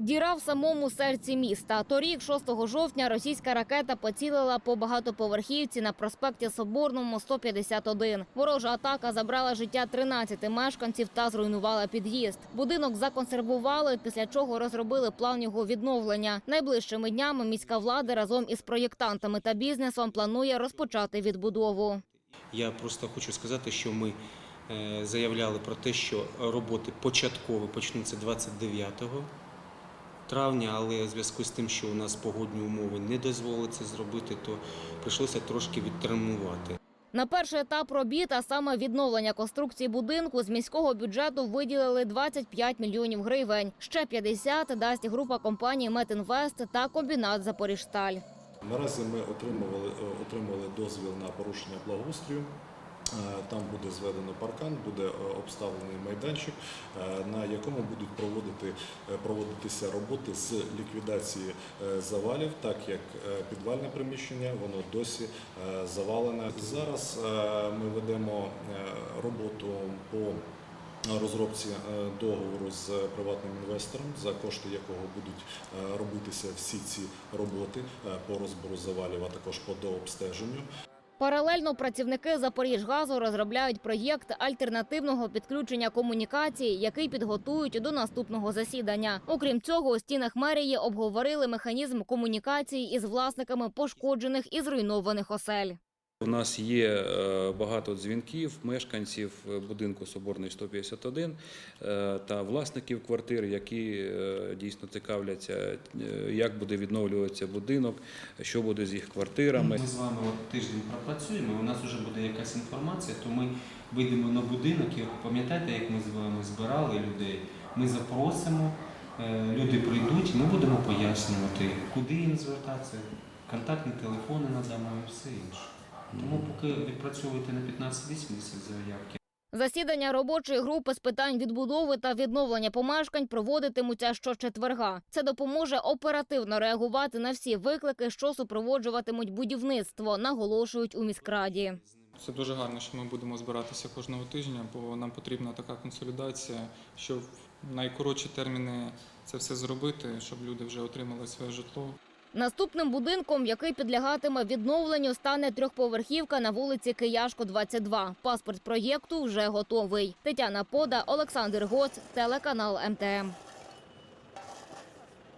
Діра в самому серці міста. Торік, 6 жовтня, російська ракета поцілила по багатоповерхівці на проспекті Соборному 151. Ворожа атака забрала життя 13 мешканців та зруйнувала під'їзд. Будинок законсервували, після чого розробили план його відновлення. Найближчими днями міська влада разом із проєктантами та бізнесом планує розпочати відбудову. Я просто хочу сказати, що ми е, заявляли про те, що роботи початкові почнуться 29 травня, але в зв'язку з тим, що у нас погодні умови не дозволили це зробити, то прийшлося трошки відтермінувати. На перший етап робіт, а саме відновлення конструкції будинку, з міського бюджету виділили 25 мільйонів гривень. Ще 50 дасть група компаній «Метінвест» та комбінат «Запоріжсталь». Наразі ми отримували, е, отримали дозвіл на порушення благоустрою. Е, Там буде зведено паркан, буде е, обставлений майданчик, е, на якому будуть проводити, проводитися роботи з ліквідації завалів, так як підвальне приміщення воно досі завалене. Зараз ми ведемо роботу по розробці договору з приватним інвестором, за кошти якого будуть робитися всі ці роботи по розбору завалів, а також по дообстеженню. Паралельно працівники «Запоріжгазу» розробляють проєкт альтернативного підключення комунікацій, який підготують до наступного засідання. Окрім цього, у стінах мерії обговорили механізм комунікації із власниками пошкоджених і зруйнованих осель. У нас є е, багато дзвінків мешканців е, будинку Соборний 151 е, та власників квартир, які дійсно цікавляться, як буде відновлюватися будинок, що буде з їх квартирами. Ми з вами тиждень пропрацюємо, у нас вже буде якась інформація, то ми вийдемо на будинок і пам'ятаєте, як ми з вами збирали людей. Ми запросимо, люди прийдуть, ми будемо пояснювати, куди їм звертатися, контактні телефони надамо і все інше. Тому поки відпрацьовуєте на 15-80 заявки. Засідання робочої групи з питань відбудови та відновлення помешкань проводитимуться щочетверга. Це допоможе оперативно реагувати на всі виклики, що супроводжуватимуть будівництво, наголошують у міськраді. Це дуже гарно, що ми будемо збиратися кожного тижня, бо нам потрібна така консолідація, щоб в найкоротші терміни це все зробити, щоб люди вже отримали своє житло. Наступним будинком, який підлягатиме відновленню, стане трьохповерхівка на вулиці Кияшко, 22. Паспорт проєкту вже готовий. Тетяна Пода, Олександр Гоц, телеканал МТМ.